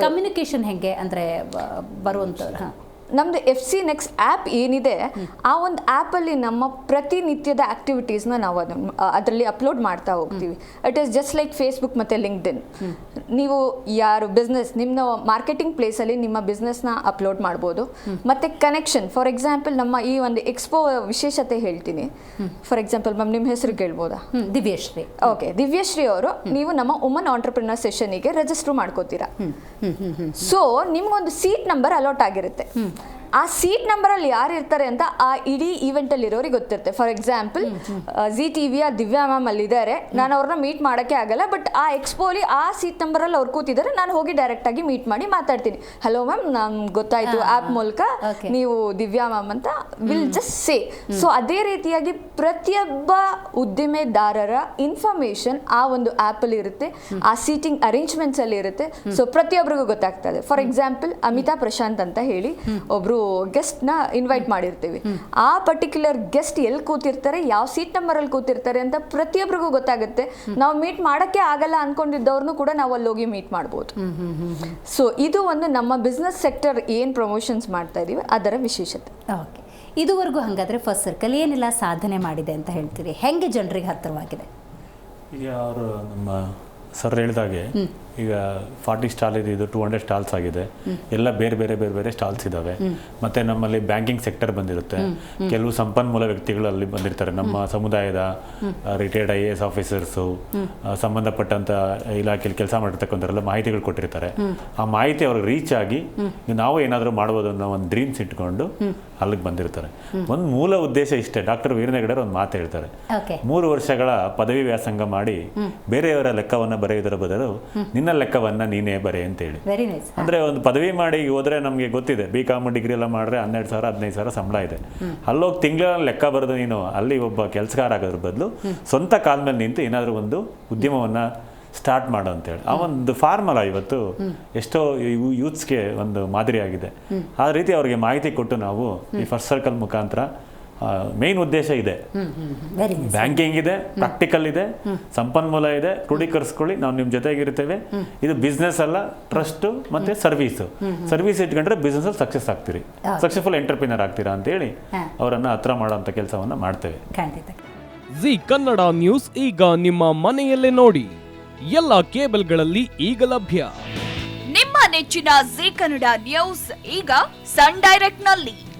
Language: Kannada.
ಕಮ್ಯುನಿಕೇಶನ್ ಹೆಂಗೆ ಅಂದರೆ ಬರುವಂಥವ್ರು ನಮ್ದು ಎಫ್ ಸಿ ನೆಕ್ಸ್ಟ್ ಆ್ಯಪ್ ಏನಿದೆ ಆ ಒಂದು ಆ್ಯಪಲ್ಲಿ ನಮ್ಮ ಪ್ರತಿನಿತ್ಯದ ಆ್ಯಕ್ಟಿವಿಟೀಸ್ನ ನಾವು ಅದನ್ನು ಅದರಲ್ಲಿ ಅಪ್ಲೋಡ್ ಮಾಡ್ತಾ ಹೋಗ್ತೀವಿ. It is just like Facebook ಮತ್ತು ಲಿಂಕ್ಡ್ಇನ್ ನೀವು ಯಾರು ಬಿಸ್ನೆಸ್ ನಿಮ್ಮ ಮಾರ್ಕೆಟಿಂಗ್ ಪ್ಲೇಸಲ್ಲಿ ನಿಮ್ಮ ಬಿಸ್ನೆಸ್ನ ಅಪ್ಲೋಡ್ ಮಾಡ್ಬೋದು. ಮತ್ತು ಕನೆಕ್ಷನ್ ಫಾರ್ ಎಕ್ಸಾಂಪಲ್ ನಮ್ಮ ಈ ಒಂದು ಎಕ್ಸ್ಪೋ ವಿಶೇಷತೆ ಹೇಳ್ತೀನಿ. ಫಾರ್ ಎಕ್ಸಾಂಪಲ್ ಮ್ಯಾಮ್ ನಿಮ್ಮ ಹೆಸರು ಕೇಳ್ಬೋದಾ? ದಿವ್ಯಶ್ರೀ. ಓಕೆ ದಿವ್ಯಶ್ರೀ ಅವರು ನೀವು ನಮ್ಮ ವುಮನ್ ಆಂಟರ್ಪ್ರಿನರ್ ಸೆಷನಿಗೆ ರಿಜಿಸ್ಟರ್ ಮಾಡ್ಕೋತೀರಾ. ಸೊ ನಿಮ್ಗೊಂದು ಸೀಟ್ ನಂಬರ್ ಅಲಾಟ್ ಆಗಿರುತ್ತೆ. ಆ ಸೀಟ್ ನಂಬರಲ್ಲಿ ಯಾರು ಇರ್ತಾರೆ ಅಂತ ಆ ಇಡೀ ಈವೆಂಟಲ್ಲಿ ಇರೋರಿಗೆ ಗೊತ್ತಿರುತ್ತೆ. ಫಾರ್ ಎಕ್ಸಾಂಪಲ್ ಜಿ ಟಿವಿ ಆ ದಿವ್ಯಾ ಮ್ಯಾಮ್ ಅಲ್ಲಿ ಇದ್ದಾರೆ ನಾನು ಅವ್ರನ್ನ ಮೀಟ್ ಮಾಡೋಕ್ಕೆ ಆಗಲ್ಲ ಬಟ್ ಆ ಎಕ್ಸ್ಪೋಲಿ ಆ ಸೀಟ್ ನಂಬರ್ ಅಲ್ಲಿ ಅವ್ರು ಕೂತಿದ್ದಾರೆ ನಾನು ಹೋಗಿ ಡೈರೆಕ್ಟ್ ಆಗಿ ಮೀಟ್ ಮಾಡಿ ಮಾತಾಡ್ತೀನಿ. ಹಲೋ ಮ್ಯಾಮ್ ನಮ್ಗೆ ಗೊತ್ತಾಯ್ತು ಆಪ್ ಮೂಲಕ. ನೀವು ದಿವ್ಯಾ ಮ್ಯಾಮ್ ಅಂತ ವಿಲ್ ಜಸ್ಟ್ ಸೇ ಸೊ ಅದೇ ರೀತಿಯಾಗಿ ಪ್ರತಿಯೊಬ್ಬ ಉದ್ದಿಮೆದಾರರ ಇನ್ಫಾರ್ಮೇಶನ್ ಆ ಒಂದು ಆಪ್ ಅಲ್ಲಿ ಇರುತ್ತೆ ಆ ಸೀಟಿಂಗ್ ಅರೇಂಜ್ಮೆಂಟ್ಸ್ ಅಲ್ಲಿ ಇರುತ್ತೆ. ಸೊ ಪ್ರತಿಯೊಬ್ಬರಿಗೂ ಗೊತ್ತಾಗ್ತದೆ ಫಾರ್ ಎಕ್ಸಾಂಪಲ್ ಅಮಿತಾ ಪ್ರಶಾಂತ್ ಅಂತ ಹೇಳಿ ಒಬ್ರು ಗೆಸ್ಟ್ನ ಇನ್ವೈಟ್ ಮಾಡಿರ್ತೀವಿ. ಆ ಪರ್ಟಿಕ್ಯುಲರ್ ಗೆಸ್ಟ್ ಎಲ್ಲಿ ಕೂತಿರ್ತಾರೆ ಯಾವ ಸೀಟ್ ನಂಬರ್ ಅಲ್ಲಿ ಕೂತಿರ್ತಾರೆ ಅಂತ ಪ್ರತಿಯೊಬ್ಬರಿಗೂ ಗೊತ್ತಾಗುತ್ತೆ. ನಾವು ಮೀಟ್ ಮಾಡೋಕ್ಕೆ ಆಗಲ್ಲ ಅನ್ಕೊಂಡಿದ್ದವ್ರನ್ನೂ ಕೂಡ ನಾವು ಅಲ್ಲಿ ಹೋಗಿ ಮೀಟ್ ಮಾಡ್ಬೋದು ಸೊ ಇದು ಒಂದು ನಮ್ಮ ಬಿಸ್ನೆಸ್ ಸೆಕ್ಟರ್ ಏನು ಪ್ರಮೋಷನ್ಸ್ ಮಾಡ್ತಾ ಇದೀವಿ ಅದರ ವಿಶೇಷತೆ. ಓಕೆ ಇದುವರೆಗೂ ಹಾಗಾದರೆ ಫಸ್ಟ್ ಸರ್ಕಲ್ ಏನೆಲ್ಲ ಸಾಧನೆ ಮಾಡಿದೆ ಅಂತ ಹೇಳ್ತೀರಿ? ಹೆಂಗೆ ಜನರಿಗೆ ಹತ್ತಿರವಾಗಿದೆ? ಈಗ ಅವರು ನಮ್ಮ ಸರ್ ಹೇಳಿದಾಗೆ ಈಗ ಫಾರ್ಟಿ ಸ್ಟಾಲ್ ಇದೆ ಇದು ಟೂ ಹಂಡ್ರೆಡ್ ಸ್ಟಾಲ್ಸ್ ಆಗಿದೆ. ಎಲ್ಲ ಬೇರೆ ಬೇರೆ ಬೇರೆ ಬೇರೆ ಸ್ಟಾಲ್ಸ್ ಇದಾವೆ. ಮತ್ತೆ ನಮ್ಮಲ್ಲಿ ಬ್ಯಾಂಕಿಂಗ್ ಸೆಕ್ಟರ್ ಬಂದಿರುತ್ತೆ. ಕೆಲವು ಸಂಪನ್ಮೂಲ ವ್ಯಕ್ತಿಗಳು ಅಲ್ಲಿ ಬಂದಿರ್ತಾರೆ. ನಮ್ಮ ಸಮುದಾಯದ retired I A S officers ಸಂಬಂಧಪಟ್ಟಂತ ಇಲಾಖೆಯಲ್ಲಿ ಕೆಲಸ ಮಾಡಿರ್ತಕ್ಕಂಥವರೆಲ್ಲ ಮಾಹಿತಿಗಳು ಕೊಟ್ಟಿರ್ತಾರೆ. ಆ ಮಾಹಿತಿ ಅವ್ರಿಗೆ ರೀಚ್ ಆಗಿ ನಾವು ಏನಾದರೂ ಮಾಡ್ಬೋದು ಅನ್ನೋ ಒಂದು ಡ್ರೀಮ್ಸ್ ಇಟ್ಕೊಂಡು ಅಲ್ಲಿಗೆ ಬಂದಿರ್ತಾರೆ. ಒಂದು ಮೂಲ ಉದ್ದೇಶ ಇಷ್ಟೇ. ಡಾಕ್ಟರ್ ಹೆಗಡೆ ಒಂದು ಮಾತು ಹೇಳ್ತಾರೆ. ಮೂರು ವರ್ಷಗಳ ಪದವಿ ವ್ಯಾಸಂಗ ಮಾಡಿ ಬೇರೆಯವರ ಲೆಕ್ಕವನ್ನ ಬರೆಯುವುದರ ಬದಲು ನಿನ್ನ ಲೆಕ್ಕವನ್ನ ನೀನೇ ಬರೆ ಅಂತೇಳಿ. ವೆರಿ ನೈಸ್ ಅಂದ್ರೆ ಒಂದು ಪದವಿ ಮಾಡಿ ಹೋದ್ರೆ ನಮಗೆ ಗೊತ್ತಿದೆ ಬಿ ಕಾಮ್ ಡಿಗ್ರಿ ಎಲ್ಲ ಮಾಡಿದ್ರೆ ಹನ್ನೆರಡು ಸಾವಿರ ಹದಿನೈದು ಸಾವಿರ ಸಂಬಳ ಇದೆ. ಅಲ್ಲೋಗಿ ತಿಂಗಳ ಲೆಕ್ಕ ಬರೆದು ನೀನು ಅಲ್ಲಿ ಒಬ್ಬ ಕೆಲಸಗಾರ ಆಗೋದ್ರ ಬದಲು ಸ್ವಂತ ಕಾಲ ಮೇಲೆ ನಿಂತು ಏನಾದರೂ ಒಂದು ಉದ್ಯಮವನ್ನ ಸ್ಟಾರ್ಟ್ ಮಾಡು ಅಂತೇಳಿ. ಆ ಒಂದು ಫಾರ್ಮುಲಾ ಇವತ್ತು ಎಷ್ಟೋ ಯೂತ್ಸ್ಗೆ ಒಂದು ಮಾದರಿಯಾಗಿದೆ. ಆ ರೀತಿ ಅವ್ರಿಗೆ ಮಾಹಿತಿ ಕೊಟ್ಟು ನಾವು ಈ ಫಸ್ಟ್ ಸರ್ಕಲ್ ಮುಖಾಂತರ ಮೇನ್ ಉದ್ದೇಶ ಇದೆ. ಬ್ಯಾಂಕಿಂಗ್ ಇದೆ ಪ್ರಾಕ್ಟಿಕಲ್ ಇದೆ ಸಂಪನ್ಮೂಲ ಇದೆ ಕ್ರೋಢೀಕರಿಸ್ಕೊಳ್ಳಿ ನಾವು ನಿಮ್ಮ ಜೊತೆಗಿರ್ತೇವೆ. ಇದು ಬಿಸ್ನೆಸ್ ಅಲ್ಲ ಟ್ರಸ್ಟ್ ಮತ್ತೆ ಸರ್ವಿಸ್ ಸರ್ವಿಸ್ ಇಟ್ಕೊಂಡ್ರೆ ಬಿಸ್ನೆಸ್ ಅಲ್ಲಿ ಸಕ್ಸಸ್ ಆಗ್ತೀರಿ. ಸಕ್ಸಸ್ಫುಲ್ ಎಂಟರ್ಪ್ರಿನರ್ ಆಗ್ತೀರಾ ಅಂತ ಹೇಳಿ ಅವರನ್ನ ಹತ್ರ ಮಾಡುವಂತ ಕೆಲಸವನ್ನ ಮಾಡ್ತೇವೆ. ಖಂಡಿತ. ಜಿ ಕನ್ನಡ ನ್ಯೂಸ್ ಈಗ ನಿಮ್ಮ ಮನೆಯಲ್ಲೇ ನೋಡಿ. ಎಲ್ಲ ಕೇಬಲ್ಗಳಲ್ಲಿ ಈಗ ಲಭ್ಯ. ನಿಮ್ಮ ನೆಚ್ಚಿನ ಜಿ ಕನ್ನಡ ನ್ಯೂಸ್ ಈಗ ಸನ್ ಡೈರೆಕ್ಟ್ನಲ್ಲಿ